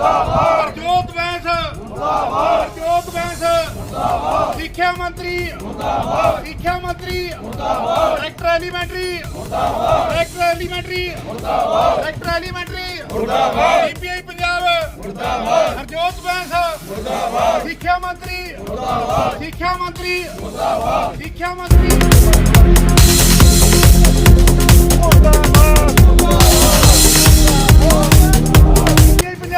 ਮੁਰਦਾਬਾਦ। ਹਰਜੋਤ ਬੈਂਸ ਮੁਰਦਾਬਾਦ। ਹਰਜੋਤ ਬੈਂਸ ਮੁਰਦਾਬਾਦ। ਸਿੱਖਿਆ ਮੰਤਰੀ। ਮੁਰਦਾਬਾਦ। ਸਿੱਖਿਆ ਮੰਤਰੀ। ਮੁਰਦਾਬਾਦ। Director elementary. ਮੁਰਦਾਬਾਦ। Director elementary. ਮੁਰਦਾਬਾਦ। Director elementary. ਮੁਰਦਾਬਾਦ। ਡੀਪੀਆਈ ਪੰਜਾਬ। ਮੁਰਦਾਬਾਦ। ਹਰਜੋਤ ਬੈਂਸ ਮੁਰਦਾਬਾਦ। ਸਿੱਖਿਆ ਮੰਤਰੀ। ਮੁਰਦਾਬਾਦ। ਸਿੱਖਿਆ ਮੰਤਰੀ। ਮੁਰਦਾਬਾਦ। ਸਿੱਖਿਆ ਮੰਤਰੀ। ਡੀਪੀਆਈ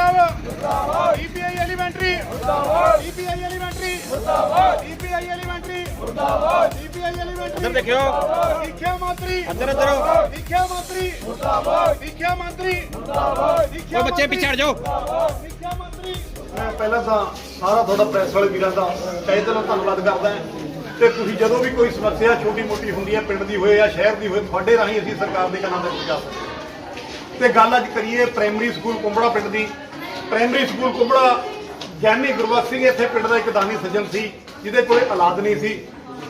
ਪੰਜਾਬ ਮੁਰਦਾਬਾਦ ਡੀਪੀਆਈ ਐਲੀਮੈਂਟਰੀ ਮੁਰਦਾਬਾਦ ਡੀਪੀਆਈ ਐਲੀਮੈਂਟਰੀ ਮੁਰਦਾਬਾਦ ਡੀਪੀਆਈ ਐਲੀਮੈਂਟਰੀ ਮੁਰਦਾਬਾਦ ਡੀਪੀਆਈ ਐਲੀਮੈਂਟਰੀ ਇੱਧਰ ਦੇਖਿਓ। ਸਿੱਖਿਆ ਮੰਤਰੀ ਇੱਧਰ ਇੱਧਰ ਆਓ। ਸਿੱਖਿਆ ਮੰਤਰੀ ਮੁਰਦਾਬਾਦ ਸਿੱਖਿਆ ਮੰਤਰੀ ਮੁਰਦਾਬਾਦ ਸਿੱਖਿਆ ਓਏ ਬੱਚੇ ਪਿੱਛੇ ਹਟ ਜਾਓ। ਸਿੱਖਿਆ ਮੰਤਰੀ ਮੈਂ ਪਹਿਲਾਂ ਤਾਂ ਸਾਰਾ ਤੁਹਾਡਾ ਪ੍ਰੈਸ ਵਾਲੇ ਵੀਰਾਂ ਦਾ ਤਹਿ ਦਿਲੋਂ ਧੰਨਵਾਦ ਕਰਦਾ ਤੇ ਤੁਸੀਂ ਜਦੋਂ ਵੀ ਕੋਈ ਸਮੱਸਿਆ ਛੋਟੀ ਮੋਟੀ ਹੁੰਦੀ ਹੈ ਪਿੰਡ ਦੀ ਹੋਏ ਜਾਂ ਸ਼ਹਿਰ ਦੀ ਹੋਏ ਤੁਹਾਡੇ ਰਾਹੀਂ ਅਸੀਂ ਸਰਕਾਰ ਦੇ ਕੰਨਾਂ ਦੇ ਪਹੁੰਚਾ ਸਕਦੇ। ਤੇ ਗੱਲ ਅੱਜ ਕਰੀਏ ਪ੍ਰਾਇਮਰੀ ਸਕੂਲ ਕੁੰਬੜਾ ਪਿੰਡ ਦੀ। ਪ੍ਰਾਇਮਰੀ ਸਕੂਲ ਕੁੰਬੜਾ, ਗਿਆਨੀ ਗੁਰਬਖਸ਼ ਸਿੰਘ ਇੱਥੇ ਪਿੰਡ ਦਾ ਇੱਕ ਦਾਨੀ ਸੱਜਣ ਸੀ, ਜਿਹਦੇ ਕੋਲੇ ਔਲਾਦ ਨਹੀਂ ਸੀ।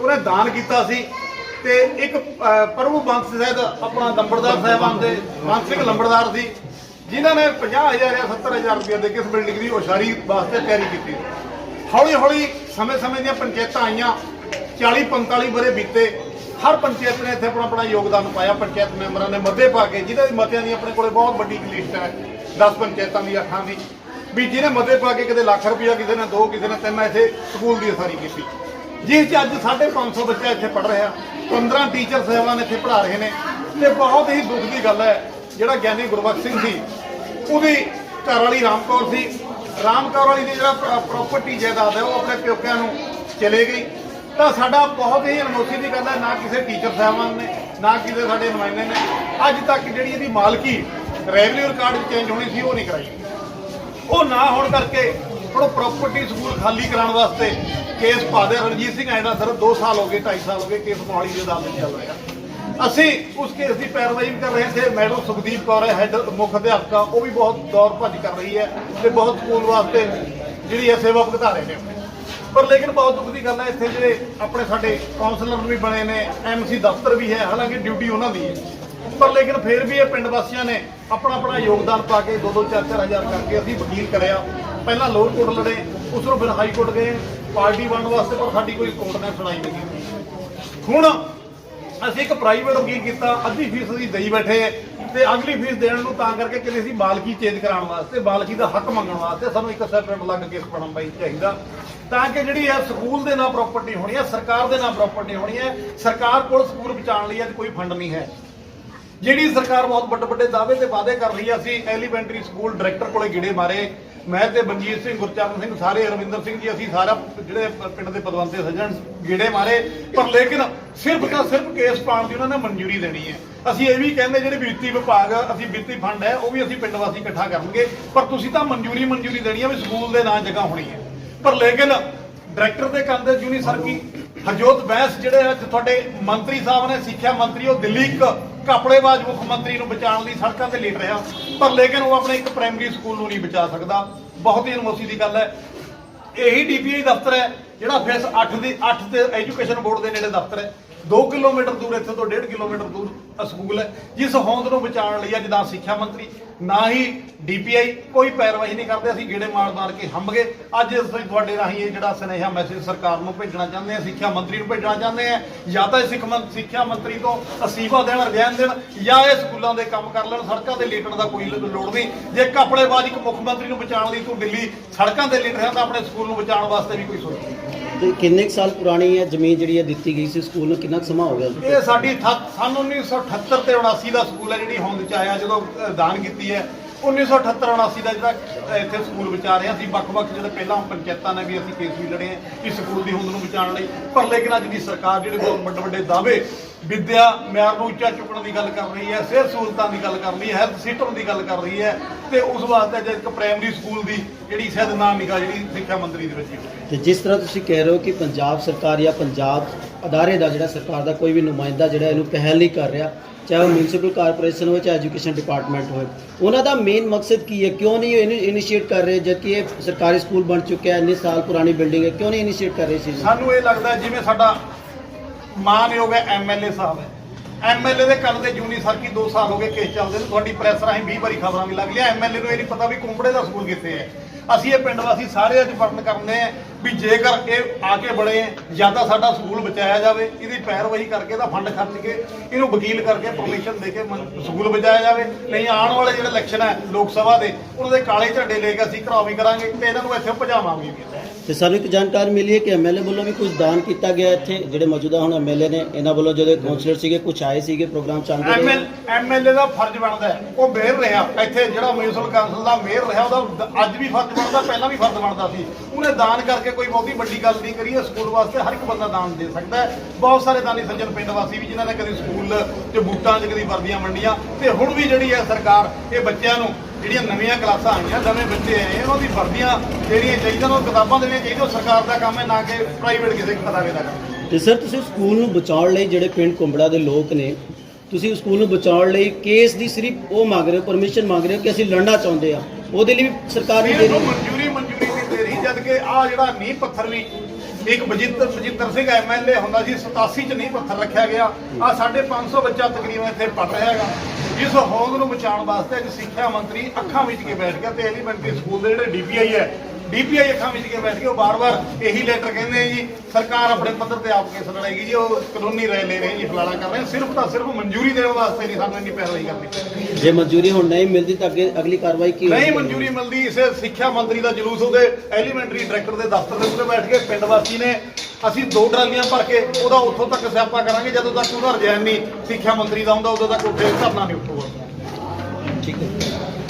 ਉਹਨੇ ਦਾਨ ਕੀਤਾ ਸੀ ਤੇ ਇੱਕ ਪ੍ਰਭੂ ਬੰਸ ਸਾਹਿਬ ਆਪਣਾ ਲੰਬੜਦਾਰ ਸਾਹਿਬਾਨ ਦੇ ਬੰਸ ਸਿੰਘ ਲੰਬੜਦਾਰ ਸੀ, ਜਿਨ੍ਹਾਂ ਨੇ 50000 ਜਾਂ 70000 ਰੁਪਏ ਦੇ ਕਿਸ ਬਿਲਡਿੰਗ ਦੀ ਉਸਾਰੀ ਵਾਸਤੇ ਤਿਆਰੀ ਕੀਤੀ। ਹੌਲੀ ਹੌਲੀ ਸਮੇਂ-ਸਮੇਂ ਦੀਆਂ ਪੰਚਾਇਤਾਂ ਆਈਆਂ 40 45 ਬਰੇ ਬੀਤੇ। ਹਰ ਪੰਚਾਇਤ ਨੇ ਇੱਥੇ ਆਪਣਾ ਆਪਣਾ ਯੋਗਦਾਨ ਪਾਇਆ, ਪੰਚਾਇਤ ਮੈਂਬਰਾਂ ਨੇ ਮਤੇ ਪਾ ਕੇ ਜਿਹਦੇ ਮਤਿਆਂ ਦੀ ਆਪਣੇ ਕੋਲੇ ਬਹੁਤ ਵੱਡੀ ਲਿਸਟ ਹੈ। 10 ਪੰਚਾਇਤਾਂ ਦੀ ਅੱਠਾਂ ਦੀ, ਵੀ ਜਿਹਨੇ ਮਤੇ ਪਾ ਕੇ ਕਿਤੇ ਲੱਖ ਰੁਪਇਆ ਕਿਸੇ ਨੇ ਦੋ ਕਿਸੇ ਨੇ ਤਿੰਨ ਇੱਥੇ ਸਕੂਲ ਦੀ ਅਸਾਰੀ ਕੀਤੀ। ਜਿਸ 'ਚ ਅੱਜ 550 ਬੱਚਾ ਇੱਥੇ ਪੜ ਰਿਹਾ 15 ਟੀਚਰ ਸਾਹਿਬਾਨ ਇੱਥੇ ਪੜ੍ਹਾ ਰਹੇ ਨੇ, ਤੇ ਬਹੁਤ ਹੀ ਦੁੱਖ ਦੀ ਗੱਲ ਹੈ, ਜਿਹੜਾ ਗਿਆਨੀ ਗੁਰਬਖਸ਼ ਸਿੰਘ ਸੀ, ਉਹਦੀ ਘਰ ਵਾਲੀ ਰਾਮਕੌਰ ਸੀ। ਰਾਮਕੌਰ ਵਾਲੀ ਦੀ ਜਿਹੜਾ ਪ੍ਰਾਪਰਟੀ ਜਾਇਦਾਦ ਹੈ, ਉਹ ਆਪਣੇ ਪਿਓਕਿਆਂ ਨੂੰ ਚਲੇ ਗਈ। ਤਾਂ ਸਾਡਾ ਬਹੁਤ ਹੀ ਅਨਮੋਖੀ ਦੀ ਗੱਲ ਹੈ, ਨਾ ਕਿਸੇ ਟੀਚਰ ਸਾਹਿਬਾਨ ਨੇ, ਨਾ ਕਿਸੇ ਸਾਡੇ ਨੁਮਾਇੰਦੇ ਨੇ। ਅੱਜ ਤੱਕ ਜਿਹੜੀ ਇਹਦੀ ਮਾਲਕੀ ਰੈਵਨਿਊ ਰਿਕਾਰਡ ਚੇਂਜ ਹੋਣੀ ਸੀ, ਉਹ ਨਹੀਂ ਕਰਾਈ। ਉਹ ਨਾ ਹੋਣ ਕਰਕੇ ਹੁਣ ਪ੍ਰਾਪਰਟੀ ਸਕੂਲ ਖਾਲੀ ਕਰਾਉਣ ਵਾਸਤੇ ਕੇਸ ਪਾ ਦੇ ਰਣਜੀਤ ਸਿੰਘ ਐਡਾ ਸਰ 2 ਸਾਲ ਹੋ ਗਏ 2.5 ਸਾਲ ਹੋ ਗਏ ਕੇਸ ਮੋਹਾਲੀ ਦੀ ਅਦਾਲਤ ਵਿੱਚ ਚੱਲ ਰਿਹਾ। ਅਸੀਂ ਉਸ ਕੇਸ ਦੀ ਪੈਰਵਾਈ ਵੀ ਕਰ ਰਹੇ ਸੀ ਮੈਡਮ ਸੁਖਦੀਪ ਕੌਰ ਹੈ ਹੈੱਡ ਮੁੱਖ ਅਧਿਆਪਕਾ, ਉਹ ਵੀ ਬਹੁਤ ਦੌਰ ਭੱਜ ਕਰ ਰਹੀ ਹੈ ਤੇ ਬਹੁਤ ਸਕੂਲ ਵਾਸਤੇ ਜਿਹੜੀ ਹੈ ਸੇਵਾ ਭੁਗਤਾ ਰਹੇ ਨੇ। ਪਰ ਲੇਕਿਨ ਬਹੁਤ ਦੁੱਖ ਦੀ ਗੱਲ ਹੈ, ਇੱਥੇ ਜਿਹੜੇ ਆਪਣੇ ਸਾਡੇ ਕਾਉਂਸਲਰ ਵੀ ਬਣੇ ਨੇ ਐਮਸੀ ਦਫ਼ਤਰ ਵੀ ਹੈ, ਹਾਲਾਂਕਿ ਡਿਊਟੀ ਉਹਨਾਂ ਦੀ ਹੈ। ਪਰ ਲੇਕਿਨ ਫਿਰ ਵੀ ਇਹ ਪਿੰਡ ਵਾਸੀਆਂ ਨੇ ਆਪਣਾ ਆਪਣਾ ਯੋਗਦਾਨ ਪਾ ਕੇ 2-2 4-4 ਹਜ਼ਾਰ ਕਰਕੇ ਅਸੀਂ ਵਕੀਲ ਕਰਿਆ। ਪਹਿਲਾਂ ਲੋਅਰ ਕੋਰਟ ਲੜੇ, ਉਸ ਨੂੰ ਫਿਰ ਹਾਈ ਕੋਰਟ ਗਏ। ਪਾਰਟੀ ਬਣਨ ਵਾਸਤੇ ਪਰ ਸਾਡੀ ਕੋਈ ਕੋਰਟ ਨੇ ਸੁਣਾਈ ਨਹੀਂ ਕੀਤੀ। ਹੁਣ ਅਸੀਂ ਇੱਕ ਪ੍ਰਾਈਵੇਟ ਵਕੀਲ ਕੀਤਾ, ਅੱਧੀ ਫੀਸ ਦੀ ਦੇਈ ਬੈਠੇ ਤੇ ਅਗਲੀ ਫੀਸ ਦੇਣ ਨੂੰ ਤਾਂ ਕਰਕੇ ਕਿ ਅਸੀਂ ਮਾਲਕੀ ਚੇਂਜ ਕਰਾਉਣ ਵਾਸਤੇ, ਮਾਲਕੀ ਦਾ ਹੱਕ ਮੰਗਣ ਵਾਸਤੇ ਸਾਨੂੰ ਇੱਕ ਸੈਪਰੇਟ ਅਲੱਗ ਕੇਸ ਬਣਨ ਪਈ ਚਾਹੀਦਾ। ਤਾਂ ਕਿ ਜਿਹੜੀ ਹੈ ਸਕੂਲ ਦੇ ਨਾਲ ਪ੍ਰਾਪਰਟੀ ਹੋਣੀ ਹੈ, ਸਰਕਾਰ ਦੇ ਨਾਂ ਪ੍ਰਾਪਰਟੀ ਹੋਣੀ ਹੈ, ਸਰਕਾਰ ਕੋਲ ਸਕੂਲ ਬਚਾਉਣ ਲਈ ਅੱਜ ਕੋਈ ਫੰਡ ਨਹੀਂ ਹੈ। ਜਿਹੜੀ ਸਰਕਾਰ ਬਹੁਤ ਵੱਡੇ ਵੱਡੇ ਦਾਅਵੇ ਤੇ ਵਾਅਦੇ ਕਰ ਰਹੀ ਹੈ, ਅਸੀਂ ਐਲੀਮੈਂਟਰੀ ਸਕੂਲ ਡਾਇਰੈਕਟਰ ਕੋਲੇ ਗਿੜੇ ਮਾਰੇ। ਮੈਂ ਤੇ ਮਨਜੀਤ ਸਿੰਘ, ਗੁਰਚਰਨ ਸਿੰਘ, ਸਾਰੇ ਰਵਿੰਦਰ ਸਿੰਘ ਜੀ, ਅਸੀਂ ਸਾਰਾ ਜਿਹੜੇ ਪਿੰਡ ਦੇ ਪਦਵੰਤੇ ਸੱਜਣ ਗਿੜੇ ਮਾਰੇ। ਪਰ ਲੇਕਿਨ ਸਿਰਫ ਤਾਂ ਸਿਰਫ ਕੇਸ ਪਾਉਣ ਦੀ ਉਹਨਾਂ ਨੇ ਮਨਜ਼ੂਰੀ ਦੇਣੀ ਹੈ। ਅਸੀਂ ਇਹ ਵੀ ਕਹਿੰਦੇ, ਜਿਹੜੇ ਵਿੱਤੀ ਵਿਭਾਗ, ਅਸੀਂ ਵਿੱਤੀ ਫੰਡ ਹੈ, ਉਹ ਵੀ ਅਸੀਂ ਪਿੰਡ ਵਾਸੀ ਇਕੱਠਾ ਕਰਨਗੇ। ਪਰ ਤੁਸੀਂ ਤਾਂ ਮਨਜ਼ੂਰੀ ਮਨਜ਼ੂਰੀ ਦੇਣੀ ਹੈ ਵੀ ਸਕੂਲ ਦੇ ਨਾਂ ਜਗ੍ਹਾ ਹੋਣੀ ਹੈ। ਪਰ ਲੇਕਿਨ ਡਾਇਰੈਕਟਰ ਦੇ ਕੰਮ ਦੇ ਜੂਨੀ ਸਰ ਕੀ ਹਰਜੋਤ ਬੈਂਸ ਜਿਹੜੇ ਅੱਜ ਤੁਹਾਡੇ ਮੰਤਰੀ ਸਾਹਿਬ ਨੇ ਸਿੱਖਿਆ ਮੰਤਰੀ, ਉਹ ਦਿੱਲੀ ਇੱਕ ਕਪੜੇਬਾਜ਼ ਮੁੱਖ ਮੰਤਰੀ ਨੂੰ ਬਚਾਉਣ ਲਈ ਸੜਕਾਂ ਤੇ ਲੇਟ ਰਿਹਾ। ਪਰ ਲੇਕਿਨ ਉਹ ਆਪਣੇ ਇੱਕ ਪ੍ਰਾਇਮਰੀ ਸਕੂਲ ਨੂੰ ਨਹੀਂ ਬਚਾ ਸਕਦਾ। ਬਹੁਤ ਹੀ ਅਨਮੋਸੀ ਦੀ ਗੱਲ ਹੈ। ਇਹੀ ਡੀਪੀਆਈ ਦਫ਼ਤਰ ਹੈ, ਜਿਹੜਾ ਫੇਸ 8 ਦੀ 8 ਤੇ ਐਜੂਕੇਸ਼ਨ ਬੋਰਡ ਦੇ ਨੇੜੇ ਦਫ਼ਤਰ ਹੈ। 2 ਕਿਲੋਮੀਟਰ ਦੂਰ, ਇੱਥੇ ਤੋਂ 1.5 ਕਿਲੋਮੀਟਰ ਦੂਰ ਸਕੂਲ ਹੈ। ਜਿਸ ਹੋਂਦ ਨੂੰ ਬਚਾਉਣ ਲਈ ਅੱਜ ਦਾ ਸਿੱਖਿਆ ਮੰਤਰੀ ਨਾ ਹੀ ਡੀਪੀਆਈ ਕੋਈ ਪੈਰਵਾਈ ਨਹੀਂ ਕਰਦੇ, ਅਸੀਂ ਗੇੜੇ ਮਾਰ ਮਾਰ ਕੇ ਹੰਬ ਗਏ। ਅੱਜ ਅਸੀਂ ਤੁਹਾਡੇ ਰਾਹੀਂ ਇਹ ਜਿਹੜਾ ਸੁਨੇਹਾ ਮੈਸੇਜ ਸਰਕਾਰ ਨੂੰ ਭੇਜਣਾ ਚਾਹੁੰਦੇ ਹਾਂ, ਸਿੱਖਿਆ ਮੰਤਰੀ ਨੂੰ ਭੇਜਣਾ ਚਾਹੁੰਦੇ ਹਾਂ, ਜਾਂ ਤਾਂ ਇਹ ਸਿੱਖ ਮੰ- ਸਿੱਖਿਆ ਮੰਤਰੀ ਤੋਂ ਅਸੀਫਾ ਦੇਣ ਰਿਜ਼ਾਈਨ ਦੇਣ, ਜਾਂ ਇਹ ਸਕੂਲਾਂ ਦੇ ਕੰਮ ਕਰ ਲੈਣ, ਸੜਕਾਂ ਤੇ ਲੇਟਣ ਦਾ ਕੋਈ ਲੋੜ ਨਹੀਂ। ਜੇ ਕਪੜੇਬਾਜ਼ ਇੱਕ ਮੁੱਖ ਮੰਤਰੀ ਨੂੰ ਬਚਾਉਣ ਲਈ ਤੂੰ ਦਿੱਲੀ ਸੜਕਾਂ ਤੇ ਲੇਟ ਰਿਹਾ, ਤਾਂ ਆਪਣੇ ਸਕੂਲ ਨੂੰ ਬਚਾਉਣ ਵਾਸਤੇ ਵੀ ਕੋਈ ਸੋਚ ਨਹੀਂ। ਤੇ ਕਿੰਨੇ ਕੁ ਸਾਲ ਪੁਰਾਣੀ ਹੈ ਜ਼ਮੀਨ ਜਿਹੜੀ ਹੈ ਦਿੱਤੀ ਗਈ ਸੀ ਸਕੂਲ ਨੂੰ? ਕਿੰਨਾ ਕੁ ਸਮਾਂ ਹੋ ਗਿਆ? ਇਹ ਸਾਡੀ ਥ- ਸਨ 1978 ਤੇ 79 ਦਾ ਸਕੂਲ ਹੈ ਜਿਹੜੀ ਹੋਂਦ ਚ ਆਇਆ ਜਦੋਂ ਅ, ਦਾਨ ਕੀਤੀ ਹੈ। 1978 79 ਦਾ ਜਿਹੜਾ ਇੱਥੇ ਸਕੂਲ ਬਚਾ ਰਹੇ ਹਾਂ। ਅਸੀਂ, ਵੱਖ-ਵੱਖ ਜਿਹੜੇ ਪਹਿਲਾਂ ਪੰਚਾਇਤਾਂ ਨੇ ਵੀ ਅਸੀਂ ਕੇਸ ਵੀ ਲੜੇ ਆ ਇਸ ਸਕੂਲ ਦੀ ਹੋਂਦ ਨੂੰ ਬਚਾਉਣ ਲਈ ਪਰ ਲੇਕਿਨ ਅੱਜ ਦੀ ਸਰਕਾਰ ਜਿਹੜੇ ਬਹੁਤ ਵੱਡੇ ਵੱਡੇ ਦਾਅਵੇ, ਵਿਦਿਆ, ਮਿਆਰ ਨੂੰ ਉੱਚਾ ਚੁੱਕਣ ਦੀ ਗੱਲ ਕਰ ਰਹੀ ਹੈ, ਸਿਹਤ ਸਹੂਲਤਾਂ ਦੀ ਗੱਲ ਕਰ ਰਹੀ ਹੈ ਹੈਲਥ ਸਿਸਟਮ ਦੀ ਗੱਲ ਕਰ ਰਹੀ ਹੈ, ਤੇ ਉਸ ਵਾਸਤੇ ਅੱਜ ਇੱਕ ਪ੍ਰਾਇਮਰੀ ਸਕੂਲ ਦੀ ਜਿਹੜੀ ਸ਼ਾਇਦ ਨਾਮ ਨਿਕਾ ਜਿਹੜੀ ਸਿੱਖਿਆ ਮੰਤਰੀ ਦੇ ਵਿੱਚ ਹੀ ਤੇ ਜਿਸ ਤਰ੍ਹਾਂ ਤੁਸੀਂ ਕਹਿ ਰਹੇ ਹੋ ਕਿ ਪੰਜਾਬ ਸਰਕਾਰ ਜਾਂ ਪੰਜਾਬ ਅਦਾਰੇ ਦਾ ਜਿਹੜਾ ਸਰਕਾਰ ਦਾ ਕੋਈ ਵੀ ਨੁਮਾਇੰਦਾ ਜਿਹੜਾ ਇਹਨੂੰ ਪਹਿਲ ਨਹੀਂ ਕਰ ਰਿਹਾ, ਚਾਹੇ ਉਹ ਮਿਊਨਿਸਪਲ ਕਾਰਪੋਰੇਸ਼ਨ ਹੋਵੇ, ਚਾਹੇ ਐਜੂਕੇਸ਼ਨ ਡਿਪਾਰਟਮੈਂਟ ਹੋਵੇ, ਉਹਨਾਂ ਦਾ ਮੇਨ ਮਕਸਦ ਕੀ ਹੈ? ਕਿਉਂ ਨਹੀਂ ਇਹਨੂੰ ਇਨੀਸ਼ੀਏਟ ਕਰ ਰਹੇ, ਜਦਕਿ ਇਹ ਸਰਕਾਰੀ ਸਕੂਲ ਬਣ ਚੁੱਕਿਆ ਇੰਨੇ ਸਾਲ ਪੁਰਾਣੀ ਬਿਲਡਿੰਗ ਹੈ, ਕਿਉਂ ਨਹੀਂ ਇਨੀਸ਼ੀਏਟ ਕਰ ਰਹੇ ਸੀ ਸਾਨੂੰ ਇਹ ਲੱਗਦਾ ਜਿਵੇਂ ਸਾਡਾ ਮਾਨਯੋਗ ਐਮਐਲਏ ਸਾਹਿਬ। ਹੈ ਐਮਐਲਏ ਦੇ ਕੰਨ ਤੇ ਜੂਨੀ ਸਰ ਕੀ 2 ਸਾਲ ਹੋ ਗਏ ਕੇਸ ਚੱਲਦੇ ਨੂੰ, ਤੁਹਾਡੀ ਪ੍ਰੈਸ ਰਾਹੀਂ 20 ਵਾਰੀ ਖਬਰਾਂ ਵੀ ਲੱਗ ਲਿਆ ਐਮਐਲਏ ਨੂੰ ਇਹ ਨਹੀਂ ਪਤਾ ਵੀ ਕੁੰਬੜੇ ਦਾ ਸਕੂਲ ਕਿੱਥੇ ਹੈ। ਅਸੀਂ ਇਹ ਪਿੰਡ ਵਾਸੀ ਸਾਰੇ ਅੱਜ ਵਰਣ ਕਰਨੇ ਆ ਵੀ ਜੇਕਰ ਇਹ ਆ ਕੇ ਬਣੇ, ਜਾਂ ਤਾਂ ਸਾਡਾ ਸਕੂਲ ਬਚਾਇਆ ਜਾਵੇ, ਇਹਦੀ ਪੈਰਵਾਈ ਕਰਕੇ ਇਹਦਾ ਫੰਡ ਖਰਚ ਕੇ ਇਹਨੂੰ ਵਕੀਲ ਕਰਕੇ ਪਰਮਿਸ਼ਨ ਦੇ ਕੇ ਸਕੂਲ ਬਚਾਇਆ ਜਾਵੇ। ਨਹੀਂ, ਆਉਣ ਵਾਲੇ ਜਿਹੜੇ ਇਲੈਕਸ਼ਨ ਹੈ ਲੋਕ ਸਭਾ ਦੇ, ਉਹਨਾਂ ਦੇ ਕਾਲੇ ਝੰਡੇ ਲੈ ਕੇ ਅਸੀਂ ਘਰਾਵੀ ਕਰਾਂਗੇ ਤੇ ਇਹਨਾਂ ਨੂੰ ਇੱਥੇ ਭਜਾਵਾਂਗੇ ਵੀ। ਤੇ ਸਾਨੂੰ ਇੱਕ ਜਾਣਕਾਰੀ ਮਿਲੀ ਹੈ ਕਿ ਐਮਐਲਏ ਵੱਲੋਂ ਵੀ ਕੁਝ ਦਾਨ ਕੀਤਾ ਗਿਆ ਇੱਥੇ, ਜਿਹੜੇ ਮੌਜੂਦਾ ਹੁਣ ਐਮਐਲਏ ਨੇ, ਇਹਨਾਂ ਵੱਲੋਂ ਜਿਹੜੇ ਕਾਉਂਸਲਰ ਸੀਗੇ, ਕੁਝ ਆਏ ਸੀਗੇ, ਪ੍ਰੋਗਰਾਮ ਚੱਲਦੇ ਰਹੇ ਐਮਐਲਏ ਦਾ ਫਰਜ਼ ਬਣਦਾ ਹੈ। ਉਹ ਮੇਅਰ ਰਿਹਾ। ਇੱਥੇ ਜਿਹੜਾ ਮਿਊਨਿਸਪਲ ਕਾਉਂਸਲ ਦਾ ਮੇਅਰ ਰਿਹਾ, ਉਹਦਾ ਦ- ਅੱਜ ਵੀ ਫਰਜ਼ ਬਣਦਾ, ਪਹਿਲਾਂ ਵੀ ਫਰਜ਼ ਬਣਦਾ ਸੀ। ਉਹਨੇ ਦਾਨ ਕਰਕੇ ਕੋਈ ਬਹੁਤੀ ਵੱਡੀ ਗੱਲ ਨਹੀਂ ਕਰੀ ਹੈ। ਸਕੂਲ ਵਾਸਤੇ ਹਰ ਇੱਕ ਬੰਦਾ ਦਾਨ ਦੇ ਸਕਦਾ ਹੈ। ਬਹੁਤ ਸਾਰੇ ਦਾਨੀ ਸੱਜਣ ਪਿੰਡ ਵਾਸੀ ਵੀ, ਜਿਨ੍ਹਾਂ ਨੇ ਕਦੀ ਸਕੂਲ 'ਚ ਬੂਟਾਂ 'ਚ ਕਦੀ ਵਰਦੀਆਂ ਵੰਡੀਆਂ। ਤੇ ਹੁਣ ਵੀ ਜਿਹੜੀ ਹੈ ਸਰਕਾਰ, ਇਹ ਬੱਚਿਆਂ ਨੂੰ ਜਿਹੜੀਆਂ ਨਵੀਆਂ ਕਲਾਸਾਂ ਆਈਆਂ ਨਵੇਂ ਬੱਚੇ ਆਏ ਉਹਨਾਂ ਦੀ ਵਰਦੀਆਂ ਜਿਹੜੀਆਂ ਚਾਹੀਦੀਆਂ ਉਹ ਕਿਤਾਬਾਂ ਦੇਣੀਆਂ ਚਾਹੀਦੀਆਂ ਸਰਕਾਰ ਦਾ ਕੰਮ ਹੈ ਨਾ ਕਿ ਪ੍ਰਾਈਵੇਟ ਕਿਸੇ ਕਦਾਵੇ ਦਾ ਕੰਮ ਤੇ ਸਰ ਤੁਸੀਂ ਸਕੂਲ ਨੂੰ ਬਚਾਉਣ ਲਈ ਜਿਹੜੇ ਪਿੰਡ ਕੁੰਬੜਾ ਦੇ ਲੋਕ ਨੇ ਤੁਸੀਂ ਸਕੂਲ ਨੂੰ ਬਚਾਉਣ ਲਈ ਕੇਸ ਦੀ ਸਿਰਫ ਉਹ ਮੰਗ ਰਹੇ ਹੋ ਪਰਮਿਸ਼ਨ ਮੰਗ ਰਹੇ ਹੋ ਕਿ ਅਸੀਂ ਲੜਨਾ ਚਾਹੁੰਦੇ ਆ ਉਹਦੇ ਲਈ ਵੀ ਸਰਕਾਰ ਨਹੀਂ ਦੇ ਰਹੀ ਮਨਜ਼ੂਰੀ ਮਨਜ਼ੂਰੀ ਨਹੀਂ ਦੇ ਰਹੀ ਜਦ ਕਿ ਆ ਜਿਹੜਾ ਨੀਂਹ ਪੱਥਰ ਵੀ ਇੱਕ ਬਜਿੱਤਰ ਬਜਿੱਤਰ ਸਿੰਘ ਐਮਐਲਏ ਹੁੰਦਾ ਸੀ 87 ਚ ਨੀਂਹ ਪੱਥਰ ਰੱਖਿਆ ਗਿਆ। ਆ 550 ਬੱਚਾ ਤਕਰੀਬਨ ਇੱਥੇ ਪੜ ਰਿਹਾ ਹੈਗਾ। ਜਿਸ ਹੋਂਦ ਨੂੰ ਬਚਾਉਣ ਵਾਸਤੇ ਅੱਜ ਸਿੱਖਿਆ ਮੰਤਰੀ ਅੱਖਾਂ ਵਿੱਚ ਕੇ ਬੈਠ ਗਿਆ ਤੇ ਐਲੀਮੈਂਟਰੀ ਸਕੂਲ ਦੇ ਜਿਹੜੇ ਡੀਪੀਆਈ ਹੈ ਡੀਪੀਆਈ ਅੱਖਾਂ ਵਿੱਚ ਕੇ ਬੈਠ ਕੇ ਉਹ ਬਾਰ-ਬਾਰ ਇਹੀ ਲੈਟਰ ਕਹਿੰਦੇ ਆ ਜੀ ਸਰਕਾਰ ਆਪਣੇ ਪੱਧਰ ਤੇ ਆਪ ਕੇਸ ਲੜਾਏਗੀ ਜੀ ਉਹ ਕਾਨੂੰਨੀ ਰਾਏ ਲੈ ਰਹੇ ਜੀ ਫਲਾਣਾ ਕਰ ਰਹੇ ਸਿਰਫ ਤਾਂ ਸਿਰਫ ਮਨਜ਼ੂਰੀ ਦੇਣ ਵਾਸਤੇ ਨਹੀਂ ਸਾਨੂੰ ਇੰਨੀ ਪੈਰਵਾਈ ਕਰਨੀ ਜੇ ਮਨਜ਼ੂਰੀ ਹੁਣ ਨਹੀਂ ਮਿਲਦੀ ਤਾਂ ਅੱਗੇ ਅਗਲੀ ਕਾਰਵਾਈ ਕੀ ਨਹੀਂ? ਮਨਜ਼ੂਰੀ ਮਿਲਦੀ ਇਸੇ ਸਿੱਖਿਆ ਮੰਤਰੀ ਦਾ ਜਲੂਸ ਉਹਦੇ ਐਲੀਮੈਂਟਰੀ ਡਾਇਰੈਕਟਰ ਦੇ ਦਫ਼ਤਰ ਦੇ ਉੱਤੇ ਬੈਠ ਕੇ ਪਿੰਡ ਵਾਸੀ ਨੇ ਅਸੀਂ ਦੋ ਟਰਾਲੀਆਂ ਭਰ ਕੇ ਉਹਦਾ ਉੱਥੋਂ ਤੱਕ ਸਿਆਪਾ ਕਰਾਂਗੇ ਜਦੋਂ ਤੱਕ ਉਹਦਾ ਰਜੈਨ ਨਹੀਂ ਸਿੱਖਿਆ ਮੰਤਰੀ ਦਾ ਹੁੰਦਾ ਉਦੋਂ ਤੱਕ ਉੱਥੇ ਧਰਨਾ ਨਹੀਂ ਉੱਠੂਗਾ। ਠੀਕ ਹੈ।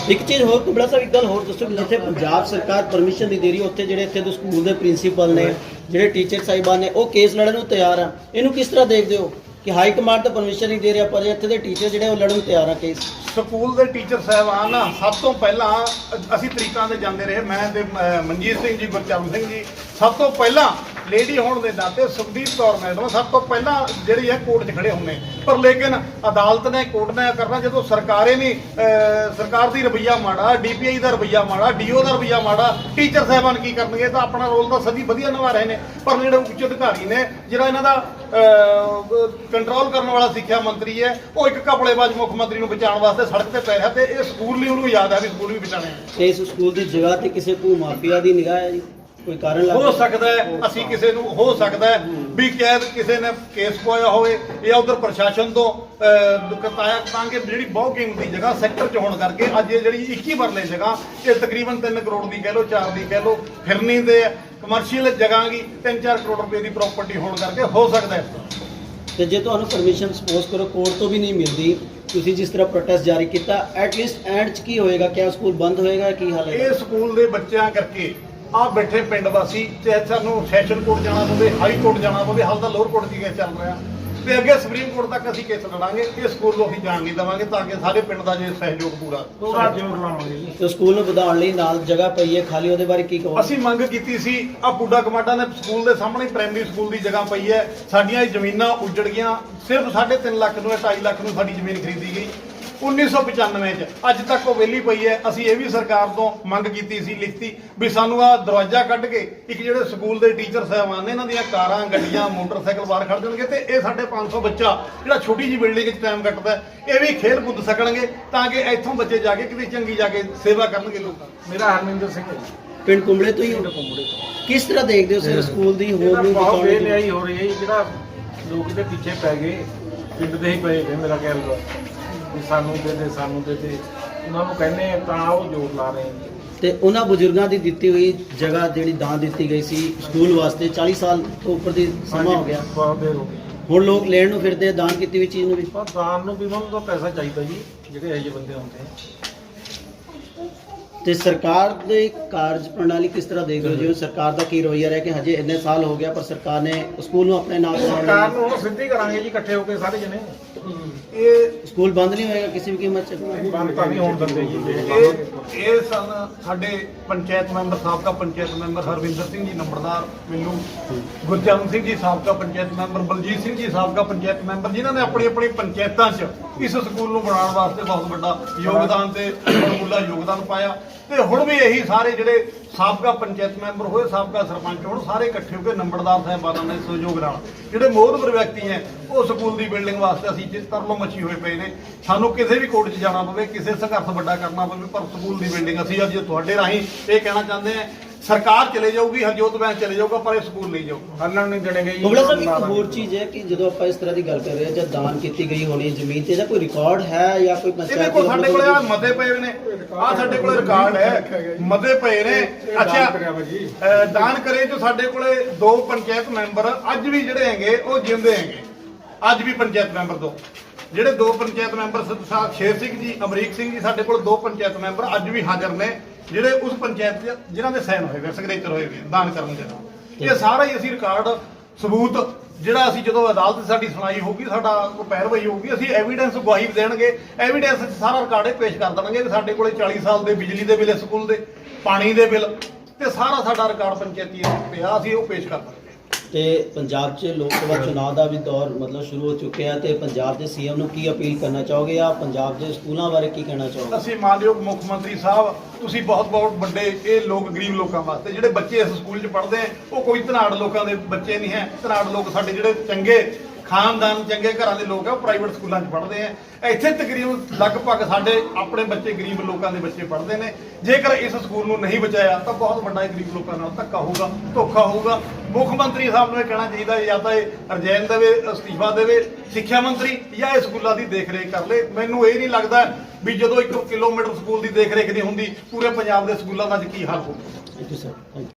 ਇੱਕ ਚੀਜ਼ ਹੋਰ ਕੁਬੜਾ ਸਾਹਿਬ ਇੱਕ ਗੱਲ ਹੋਰ ਦੱਸੋ ਕਿ ਜਿੱਥੇ ਪੰਜਾਬ ਸਰਕਾਰ ਪਰਮਿਸ਼ਨ ਨਹੀਂ ਦੇ ਰਹੀ ਉੱਥੇ ਜਿਹੜੇ ਇੱਥੇ ਦੇ ਸਕੂਲ ਦੇ ਪ੍ਰਿੰਸੀਪਲ ਨੇ ਜਿਹੜੇ ਟੀਚਰ ਸਾਹਿਬਾਨ ਨੇ ਉਹ ਕੇਸ ਲੜਨ ਨੂੰ ਤਿਆਰ ਆ। ਇਹਨੂੰ ਕਿਸ ਤਰ੍ਹਾਂ ਦੇਖਦੇ ਹੋ ਕਿ ਹਾਈ ਕਮਾਂਡ ਤਾਂ ਪਰਮਿਸ਼ਨ ਨਹੀਂ ਦੇ ਰਿਹਾ ਪਰ ਇੱਥੇ ਦੇ ਟੀਚਰ ਜਿਹੜੇ ਉਹ ਲੜਨ ਨੂੰ ਤਿਆਰ ਆ ਕੇਸ ਸਕੂਲ ਦੇ ਟੀਚਰ ਸਾਹਿਬਾਨ ਨਾ ਸਭ ਤੋਂ ਪਹਿਲਾਂ ਅ- ਅਸੀਂ ਤਰੀਕਾਂ ਤੇ ਜਾਂਦੇ ਰਹੇ। ਮੈਂ ਤੇ ਅ, ਮਨਜੀਤ ਸਿੰਘ ਜੀ ਗੁਰਚਰਨ ਸਿੰਘ ਜੀ ਸਭ ਤੋਂ ਪਹਿਲਾਂ ਲੇਡੀ ਹੋਣ ਦੇ ਨਾਤੇ ਸੁਖਦੀਪ ਕੌਰ ਮੈਡਮ ਸਭ ਤੋਂ ਪਹਿਲਾਂ ਜਿਹੜੀ ਹੈ ਕੋਰਟ 'ਚ ਖੜੇ ਹੁੰਨੇ। ਪਰ ਲੇਕਿਨ ਅਦਾਲਤ ਨੇ ਕੋਰਟ ਨੇ ਕਰਨਾ, ਜਦੋਂ ਸਰਕਾਰੇ ਨਹੀਂ ਸਰਕਾਰ ਦੀ ਰਵਈਆ ਮਾੜਾ ਡੀਪੀਆਈ ਦਾ ਰਵਈਆ ਮਾੜਾ ਡੀਓ ਦਾ ਰਵਈਆ ਮਾੜਾ ਟੀਚਰ ਸਾਹਿਬਾਨ ਕੀ ਕਰਨਗੇ, ਤਾਂ ਆਪਣਾ ਰੋਲ ਤਾਂ ਸਦੀ ਵਧੀਆ ਨਿਭਾ ਰਹੇ ਨੇ। ਪਰ ਜਿਹੜੇ ਉੱਚ ਅਧਿਕਾਰੀ ਨੇ, ਜਿਹੜਾ ਇਹਨਾਂ ਦਾ ਕੰਟਰੋਲ ਕਰਨ ਵਾਲਾ ਸਿੱਖਿਆ ਮੰਤਰੀ ਹੈ, ਉਹ ਇੱਕ ਕਪੜੇਬਾਜ਼ ਮੁੱਖ ਮੰਤਰੀ ਨੂੰ ਬਚਾਉਣ ਵਾਸਤੇ ਸੜਕ ਤੇ ਪੈ ਰਿਹਾ ਤੇ ਇਹ ਸਕੂਲ ਲਈ ਉਹਨੂੰ ਯਾਦ ਹੈ ਵੀ ਸਕੂਲ ਵੀ ਬਚਾਣੇ ਆ। ਇਸ ਸਕੂਲ ਦੀ ਜਗ੍ਹਾ ਤੇ ਕਿਸੇ ਭੂ ਮਾਫੀਆ ਦੀ ਨਿਗਾਹ ਹੈ ਜੀ? ਕੋਈ ਕਾਰਨ ਹੋ ਲੱਗਦਾ ਸਕਦਾ ਹੈ ਅਸੀਂ ਕਿਸੇ ਨੂੰ ਹੋ ਸਕਦਾ ਹੈ ਵੀ ਕੈਦ ਕਿਸੇ ਨੇ ਕੇਸ ਪਾਇਆ ਹੋਵੇ ਜਾਂ ਉਧਰ ਪ੍ਰਸ਼ਾਸਨ ਤੋਂ ਕਤਾਇਆ ਤਾਂ ਕਿ ਜਿਹੜੀ ਬਹੁਤ ਕੀਮਤੀ ਜਗ੍ਹਾ ਸੈਕਟਰ ਚ ਹੋਣ ਕਰਕੇ ਅੱਜ ਇਹ ਜਿਹੜੀ 21 ਮਰਲੇ ਜਗ੍ਹਾ ਇਹ ਤਕਰੀਬਨ 3 ਕਰੋੜ ਦੀ ਕਹਿ ਲਓ 4 ਦੀ ਕਹਿ ਲਓ ਫਿਰਨੀ ਦੇ ਕਮਰਸ਼ੀਅਲ ਜਗ੍ਹਾ ਗੀ 3-4 ਕਰੋੜ ਰੁਪਏ ਦੀ ਪ੍ਰਾਪਰਟੀ ਹੋਣ ਕਰਕੇ ਹੋ ਸਕਦਾ ਹੈ। ਤੇ ਜੇ ਤੁਹਾਨੂੰ ਪਰਮਿਸ਼ਨ ਸਪੋਜ਼ ਕਰੋ ਕੋਰਟ ਤੋਂ ਵੀ ਨਹੀਂ ਮਿਲਦੀ ਤੁਸੀਂ ਜਿਸ ਤਰ੍ਹਾਂ ਪ੍ਰੋਟੈਸਟ ਜਾਰੀ ਕੀਤਾ ਐਟਲੀਸਟ ਐਂਡ ਚ ਕੀ ਹੋਏਗਾ? ਕਿਆ ਸਕੂਲ ਬੰਦ ਹੋਏਗਾ ਕੀ ਹਾਲ ਹੈ ਇਹ ਸਕੂਲ ਦੇ ਬੱਚਿਆਂ ਕਰਕੇ ਆ ਬੈਠੇ ਪਿੰਡ ਵਾਸੀ ਚਾਹੇ ਸਾਨੂੰ ਸੈਸ਼ਨ ਕੋਰਟ ਜਾਣਾ ਪਵੇ ਹਾਈ ਕੋਰਟ ਜਾਣਾ ਪਵੇ ਹਾਲ ਤਾਂ ਲੋਅਰ ਕੋਰਟ ਦੀ ਕੇਸ ਚੱਲ ਰਿਹਾ। ਤੇ ਅੱਗੇ ਸੁਪਰੀਮ ਕੋਰਟ ਤੱਕ ਅਸੀਂ ਕੇਸ ਲੜਾਂਗੇ ਇਹ ਸਕੂਲ ਨੂੰ ਅਸੀਂ ਜਾਣ ਨਹੀਂ ਦੇਵਾਂਗੇ ਤਾਂ ਕਿ ਸਾਰੇ ਪਿੰਡ ਦਾ ਜੇ ਸਹਿਯੋਗ ਪੂਰਾ। ਤੇ ਸਕੂਲ ਨੂੰ ਵਧਾਉਣ ਲਈ ਨਾਲ ਜਗ੍ਹਾ ਪਈ ਹੈ ਖਾਲੀ ਉਹਦੇ ਬਾਰੇ ਕੀ ਕਹੋ ਅਸੀਂ ਮੰਗ ਕੀਤੀ ਸੀ ਆ ਪੁੱਡਾ ਕਮਾਂਡਾ ਨੇ ਸਕੂਲ ਦੇ ਸਾਹਮਣੇ ਪ੍ਰਾਇਮਰੀ ਸਕੂਲ ਦੀ ਜਗ੍ਹਾ ਪਈ ਹੈ। ਸਾਡੀਆਂ ਇਹ ਜ਼ਮੀਨਾਂ ਉਜੜ ਗਈਆਂ ਸਿਰਫ 3.5 ਲੱਖ ਨੂੰ 2.5 ਲੱਖ ਨੂੰ ਸਾਡੀ ਜ਼ਮੀਨ ਖਰੀਦੀ ਗਈ। 1995 ਚ। ਅੱਜ ਤੱਕ ਉਹ ਵਿਹਲੀ ਪਈ ਹੈ। ਅਸੀਂ ਇਹ ਵੀ ਸਰਕਾਰ ਤੋਂ ਮੰਗ ਕੀਤੀ ਸੀ ਲਿਖਤੀ ਵੀ ਸਾਨੂੰ ਆ ਦਰਵਾਜ਼ਾ ਕੱਢ ਕੇ ਇੱਕ ਜਿਹੜੇ ਸਕੂਲ ਦੇ ਟੀਚਰ ਸਾਹਿਬਾਨ ਨੇ ਇਹਨਾਂ ਦੀਆਂ ਕਾਰਾਂ ਗੱਡੀਆਂ ਮੋਟਰਸਾਈਕਲ ਬਾਹਰ ਖੜ ਜਾਣਗੇ ਤੇ ਇਹ ਸਾਡੇ 500 ਬੱਚਾ ਜਿਹੜਾ ਛੋਟੀ ਜਿਹੀ ਬਿਲਡਿੰਗ 'ਚ ਟਾਈਮ ਕੱਟਦਾ ਇਹ ਵੀ ਖੇਲ ਕੁੱਦ ਸਕਣਗੇ ਤਾਂ ਕਿ ਇੱਥੋਂ ਬੱਚੇ ਜਾ ਕੇ ਕਿਤੇ ਚੰਗੀ ਜਾ ਕੇ ਸੇਵਾ ਕਰਨਗੇ ਲੋਕਾਂ ਦੀ। ਮੇਰਾ ਹਰਮਿੰਦਰ ਸਿੰਘ ਹੈ ਜੀ। ਪਿੰਡ ਕੁੰਬੜੇ ਤੋਂ ਹੀ ਹੋ? ਕੁੰਬੜੇ ਤੋਂ। ਕਿਸ ਤਰ੍ਹਾਂ ਦੇਖਦੇ ਹੋ ਸਰ ਸਕੂਲ ਦੀ ਹੋਰ ਨੂੰ ਬਹੁਤ ਦੀ? ਬੇਨਿਆਈ ਹੋ ਰਹੀ ਹੈ ਜੀ, ਜਿਹੜਾ ਲੋਕ ਇਹਦੇ ਪਿੱਛੇ ਪੈ ਗਏ ਪਿੰਡ ਦੇ ਹੀ ਪਏ ਨੇ ਮੇਰਾ ਕਹਿਣ ਦਾ ਵੀ ਸਾਨੂੰ ਦੇ ਦੇ ਸਾਨੂੰ ਦੇ ਦੇ। ਉਹਨਾਂ ਨੂੰ ਕਹਿੰਦੇ ਆ ਤਾਂ ਉਹ ਜ਼ੋਰ ਲਾ ਰਹੇ ਨੇ ਤੇ ਉਹਨਾਂ ਬਜ਼ੁਰਗਾਂ ਦੀ ਦਿੱਤੀ ਹੋਈ ਜਗ੍ਹਾ ਜਿਹੜੀ ਦਾਨ ਦਿੱਤੀ ਗਈ ਸੀ ਸਕੂਲ ਵਾਸਤੇ 40 ਸਾਲ ਤੋਂ ਉੱਪਰ ਦੀ ਸਮਾਂ ਹੋ ਗਿਆ। ਬਹੁਤ ਦੇਰ ਹੋ ਗਈ। ਹੁਣ ਲੋਕ ਲੈਣ ਨੂੰ ਫਿਰਦੇ ਆ ਦਾਨ ਕੀਤੀ ਹੋਈ ਚੀਜ਼ ਨੂੰ ਵੀ। ਪਰ ਦਾਨ ਨੂੰ ਵੀ ਉਹਨਾਂ ਨੂੰ ਤਾਂ ਪੈਸਾ ਚਾਹੀਦਾ ਜੀ ਜਿਹੜੇ ਇਹੋ ਜਿਹੇ ਬੰਦੇ ਹੁੰਦੇ ਆ। ਤੇ ਸਰਕਾਰ ਦੇ ਕਾਰਜ ਪ੍ਰਣਾਲੀ ਕਿਸ ਤਰ੍ਹਾਂ ਦੇਖ ਰਹੇ ਹੋ? ਜਿਵੇਂ ਸਰਕਾਰ ਦਾ ਕੀ ਰਵੱਈਆ ਰਿਹਾ ਕਿ ਹਜੇ ਇੰਨੇ ਸਾਲ ਹੋ ਗਿਆ ਪਰ ਸਰਕਾਰ ਨੇ ਸਕੂਲ ਨੂੰ ਆਪਣੇ ਨਾਲ ਸਰਕਾਰ ਨੂੰ ਹੁਣ ਸਿੱਧੀ ਕਰਾਂਗੇ ਜੀ ਇਕੱਠੇ ਹੋ ਕੇ ਸਾਰੇ ਜਣੇ। ਇਹ ਸਕੂਲ ਬੰਦ ਨਹੀਂ ਹੋਏਗਾ ਕਿਸੇ ਵੀ ਕੀਮਤ 'ਚ? ਬੰਦ ਤਾਂ ਨਹੀਂ ਹੋਣ ਦਿੰਦੇ ਜੀ। ਜੇ ਇਹ ਇਹ ਸਨ ਸਾਡੇ ਪੰਚਾਇਤ ਮੈਂਬਰ ਸਾਬਕਾ ਪੰਚਾਇਤ ਮੈਂਬਰ ਹਰਵਿੰਦਰ ਸਿੰਘ ਜੀ ਨੰਬਰਦਾਰ ਮੈਨੂੰ ਗੁਰਚਰਨ ਸਿੰਘ ਜੀ ਸਾਬਕਾ ਪੰਚਾਇਤ ਮੈਂਬਰ ਬਲਜੀਤ ਸਿੰਘ ਜੀ ਸਾਬਕਾ ਪੰਚਾਇਤ ਮੈਂਬਰ ਜਿਨ੍ਹਾਂ ਨੇ ਆਪਣੀ ਆਪਣੀ ਪੰਚਾਇਤਾਂ 'ਚ ਇਸ ਸਕੂਲ ਨੂੰ ਬਣਾਉਣ ਵਾਸਤੇ ਬਹੁਤ ਵੱਡਾ ਯੋਗਦਾਨ ਤੇ ਬੜਮੁੱਲਾ ਯੋਗਦਾਨ ਪਾਇਆ। ਤੇ ਹੁਣ ਵੀ ਇਹੀ ਸਾਰੇ ਜਿਹੜੇ ਸਾਬਕਾ ਪੰਚਾਇਤ ਮੈਂਬਰ ਹੋਏ ਸਾਬਕਾ ਸਰਪੰਚ ਹੋਣ ਸਾਰੇ ਇਕੱਠੇ ਹੋ ਕੇ ਨੰਬਰਦਾਰ ਸਾਹਿਬਾਨਾਂ ਦੇ ਸਹਿਯੋਗ ਨਾਲ ਜਿਹੜੇ ਮੋਹਦਵਰ ਵਿਅਕਤੀ ਹੈ ਉਹ ਸਕੂਲ ਦੀ ਬਿਲਡਿੰਗ ਵਾਸਤੇ ਅਸੀਂ ਜਿਸ ਤਰਲੋਂ ਮੱਛੀ ਹੋਏ ਪਏ ਨੇ ਸਾਨੂੰ ਕਿਸੇ ਵੀ ਕੋਰਟ 'ਚ ਜਾਣਾ ਪਵੇ ਕਿਸੇ ਸੰਘਰਸ਼ ਵੱਡਾ ਕਰਨਾ ਪਵੇ ਪਰ ਸਕੂਲ ਦੀ ਬਿਲਡਿੰਗ ਅਸੀਂ ਅੱਜ ਤੁਹਾਡੇ ਰਾਹੀਂ ਇਹ ਕਹਿਣਾ ਚਾਹੁੰਦੇ ਹਾਂ ਸਰਕਾਰ ਚਲੇ ਜਾਊਗੀ ਹਰਜੋਤ ਬੈਂਕ ਚਲੇ ਜਾਊਗਾ ਪਰ ਇਹ ਸਕੂਲ ਨਹੀਂ ਜਾਊਗਾ। ਹੱਲਣ ਨਹੀਂ ਦੇਣਗੇ ਜੀ ਬੁਗਲਾ ਸਾਹਿਬ ਇੱਕ ਹੋਰ ਚੀਜ਼ ਹੈ ਕਿ ਜਦੋਂ ਆਪਾਂ ਇਸ ਤਰ੍ਹਾਂ ਦੀ ਗੱਲ ਕਰ ਰਹੇ ਹਾਂ ਜਦ ਦਾਨ ਕੀਤੀ ਗਈ ਹੋਣੀ ਜ਼ਮੀਨ ਤੇ ਜਾਂ ਕੋਈ ਰਿਕਾਰਡ ਹੈ ਜਾਂ ਕੋਈ ਇਹਦੇ ਪੰਚਾਇਤ ਕੋਲ ਸਾਡੇ ਕੋਲ ਆ ਮਤੇ ਪਏ ਨੇ ਆ ਸਾਡੇ ਕੋਲ ਰਿਕਾਰਡ ਹੈ ਮਤੇ ਪਏ ਨੇ ਅੱਛਾ ਦਾਨ ਕਰੇ ਜੋ ਸਾਡੇ ਕੋਲੇ ਦੋ ਪੰਚਾਇਤ ਮੈਂਬਰ ਅੱਜ ਵੀ ਜਿਹੜੇ ਹੈਗੇ ਉਹ ਜਿਉਂਦੇ ਹੈਗੇ। ਅੱਜ ਵੀ ਪੰਚਾਇਤ ਮੈਂਬਰ ਦੋ। ਜਿਹੜੇ ਦੋ ਪੰਚਾਇਤ ਮੈਂਬਰ ਸ- ਸ਼ੇਰ ਸਿੰਘ ਜੀ, ਅਮਰੀਕ ਸਿੰਘ ਜੀ, ਸਾਡੇ ਕੋਲ ਦੋ ਪੰਚਾਇਤ ਮੈਂਬਰ ਅੱਜ ਵੀ ਹਾਜ਼ਰ ਨੇ, ਜਿਹੜੇ ਉਸ ਪੰਚਾਇਤ ਦੇ ਜਿਨ੍ਹਾਂ ਦੇ ਸਾਈਨ ਹੋਏ ਹੋਏ ਸਿਗਨੇਚਰ ਹੋਏ ਹੋਏ, ਦਾਨ ਕਰਨ ਦੇ ਨਾਲ। ਇਹ ਸਾਰਾ ਹੀ ਅਸੀਂ ਰਿਕਾਰਡ ਸਬੂਤ, ਜਿਹੜਾ ਅਸੀਂ ਜਦੋਂ ਅਦਾਲਤ ਸਾਡੀ ਸੁਣਾਈ ਹੋਊਗੀ, ਸਾਡਾ ਕੋਈ ਪੈਰਵਾਈ ਹੋਊਗੀ, ਅਸੀਂ ਐਵੀਡੈਂਸ ਗਵਾਹੀ ਦੇਣਗੇ। ਐਵੀਡੈਂਸ ਸਾਰਾ ਰਿਕਾਰਡ ਇਹ ਪੇਸ਼ ਕਰ ਦੇਣਗੇ ਵੀ ਸਾਡੇ ਕੋਲੇ 40 ਸਾਲ ਦੇ ਬਿਜਲੀ ਦੇ ਬਿੱਲ ਇਸ ਸਕੂਲ ਦੇ, ਪਾਣੀ ਦੇ ਬਿੱਲ, ਤੇ ਸਾਰਾ ਸਾਡਾ ਰਿਕਾਰਡ ਪੰਚਾਇਤੀ ਪਿਆ, ਅਸੀਂ ਉਹ ਪੇਸ਼ ਕਰ ਦਾਂਗੇ। ਤੇ ਪੰਜਾਬ 'ਚ ਲੋਕ ਸਭਾ ਚੁਣਾਵ ਦਾ ਵੀ ਦੌਰ ਮਤਲਬ ਸ਼ੁਰੂ ਹੋ ਚੁੱਕਿਆ ਤੇ ਪੰਜਾਬ ਦੇ ਸੀਐਮ ਨੂੰ ਕੀ ਅਪੀਲ ਕਰਨਾ ਚਾਹੋਗੇ ਜਾਂ ਪੰਜਾਬ ਦੇ ਸਕੂਲਾਂ ਬਾਰੇ ਕੀ ਕਹਿਣਾ ਚਾਹੋਗੇ? ਅਸੀਂ ਮਾਨਯੋਗ ਮੁੱਖ ਮੰਤਰੀ ਸਾਹਿਬ ਤੁਸੀਂ ਬਹੁਤ ਬਹੁਤ ਵੱਡੇ ਇਹ ਲੋਕ ਗਰੀਬ ਲੋਕਾਂ ਵਾਸਤੇ ਜਿਹੜੇ ਬੱਚੇ ਇਸ ਸਕੂਲ 'ਚ ਪੜ੍ਹਦੇ ਆ ਉਹ ਕੋਈ ਧਨਾੜ ਲੋਕਾਂ ਦੇ ਬੱਚੇ ਨਹੀਂ ਹੈ। ਧਨਾੜ ਲੋਕ ਸਾਡੇ ਜਿਹੜੇ ਚੰਗੇ ਖਾਨਦਾਨ ਚੰਗੇ ਘਰਾਂ ਦੇ ਲੋਕ ਆ, ਉਹ ਪ੍ਰਾਈਵੇਟ ਸਕੂਲਾਂ 'ਚ ਪੜ੍ਹਦੇ ਆ। ਇੱਥੇ ਤਕਰੀਬਨ ਲਗਭਗ ਸਾਡੇ ਆਪਣੇ ਬੱਚੇ ਗਰੀਬ ਲੋਕਾਂ ਦੇ ਬੱਚੇ ਪੜ੍ਹਦੇ ਨੇ। ਜੇਕਰ ਇਸ ਸਕੂਲ ਨੂੰ ਨਹੀਂ ਬਚਾਇਆ, ਤਾਂ ਬਹੁਤ ਵੱਡਾ ਇਹ ਗਰੀਬ ਲੋਕਾਂ ਨਾਲ ਧੱਕਾ ਹੋਊਗਾ, ਧੋਖਾ ਹੋਊਗਾ। ਮੁੱਖ ਮੰਤਰੀ ਸਾਹਿਬ ਨੂੰ ਇਹ ਕਹਿਣਾ ਚਾਹੀਦਾ ਜਾਂ ਤਾਂ ਇਹ ਰਜੈਨ ਦੇਵੇ, ਅਸਤੀਫਾ ਦੇਵੇ, ਸਿੱਖਿਆ ਮੰਤਰੀ, ਜਾਂ ਇਹ ਸਕੂਲਾਂ ਦੀ ਦੇਖਰੇਖ ਕਰ ਲੇ। ਮੈਨੂੰ ਇਹ ਨਹੀਂ ਲੱਗਦਾ ਵੀ ਜਦੋਂ 1 ਕਿਲੋਮੀਟਰ ਸਕੂਲ ਦੀ ਦੇਖਰੇਖ ਨਹੀਂ ਹੁੰਦੀ, ਪੂਰੇ ਪੰਜਾਬ ਦੇ ਸਕੂਲਾਂ ਦਾ ਕੀ ਹਾਲ ਹੋਊਗਾ ਥੈਂਕ ਯੂ ਸਰ